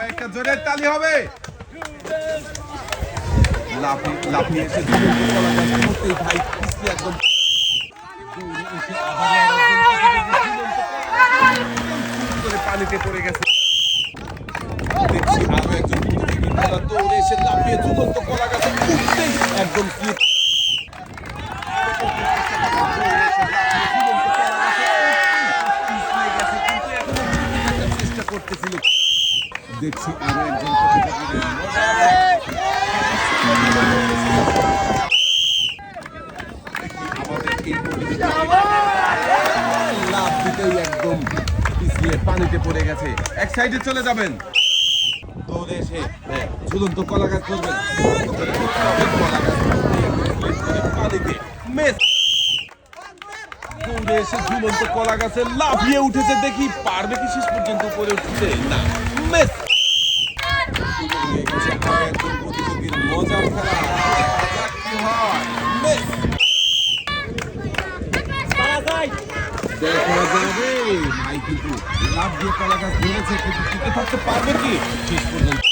একটা জোরের তালি হবে। লাফিয়ে লাফিয়ে এসে ধরতেই ভাই লাফিয়ে ঝুলন্ত কলা গাছে। উঠতেই একদম slip চেষ্টা করতেছিল। দেখছি আরও একজন লাভ দিতেই একদম পিছলে পানিতে পড়ে গেছে এক সাইডে চলে যাবেন দৌড়ে এসে ঝুলন্ত কলা গাছ ধরবেন ঝুলন্ত করে ধরতে হবে কলা গাছ ধরতেই একদম slip করে পানিতে মিস দৌড়ে এসে ঝুলন্ত কলা গাছে লাফিয়ে উঠেছে দেখি পারবে কি শেষ পর্যন্ত উপরে উঠতে না মিস হয় মিস দেখা যাবে ভাই কিন্তু লাভ দিয়ে কলা গাছ ধরেছে কিন্তু টিকে থাকতে পারবে কি শেষ পর্যন্ত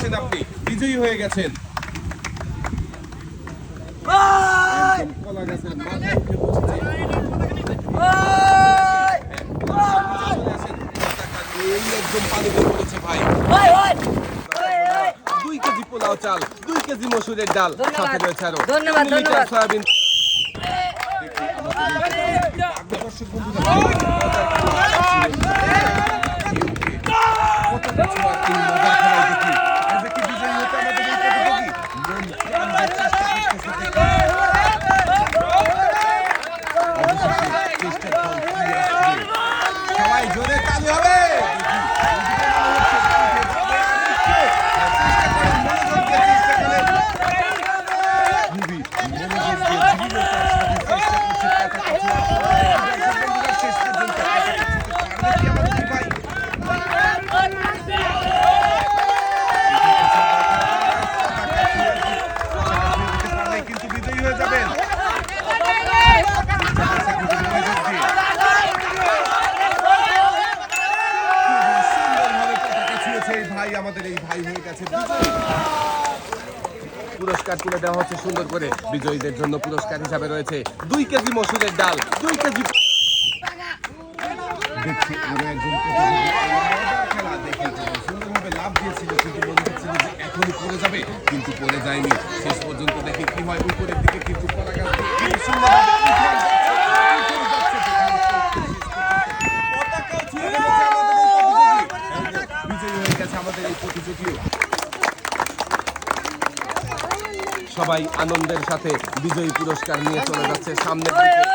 আসেন আপনি বিজয়ী হয়ে গেছেন একদম কলা গাছের মাথায় উঠে বসেছে চলে আসেন। পতাকা নিয়েই একদম পানিতে পড়েছে ভাই দুই কেজি পোলাও চাল দুই কেজি মসুরের ডাল। সাথে রয়েছে আরও ধন্যবাদ। সয়াবিন দর্শক বন্ধুরা, কত কিছু আর এই মজার খেলায় দেখি। আর দেখি বিজয়ী হতে আমাদের এই প্রতিযোগী। মন প্রাণ দিয়ে চেষ্টা করতেছে দেখি। অবশেষে চেষ্টার ফল কি আসবে? সবাই জোরে তালি হবে দেখি, এদিকে মনে হচ্ছে উঠে যাবে আর নিচে। চেষ্টা করেন, মনোযোগ দিয়ে চেষ্টা করেন। খুবই মনোযোগ দিয়ে দৃঢ়তার সাথে চেষ্টা করছে পতাকা ছোঁয়ার। দর্শক বন্ধুরা, শেষ পর্যন্ত পতাকা ছুঁতে পারবে কি আমাদের দুই ভাই? কিন্তু বিজয়ী হয়ে যাবেন সুন্দরভাবে পতাকা ছুঁয়েছে এই ভাই আমাদের বিজয়ী। পুরস্কার তুলে দেওয়া হচ্ছে সুন্দর করে। বিজয়ীদের জন্য পুরস্কার হিসাবে রয়েছে দুই কেজি মসুরের ডাল, দুই কেজি কিন্তু যায়নি। শেষ পর্যন্ত কি কিন্তু আমাদের এই প্রতিযোগীও। সবাই আনন্দের সাথে বিজয়ী পুরস্কার নিয়ে চলে যাচ্ছে সামনের দিকে।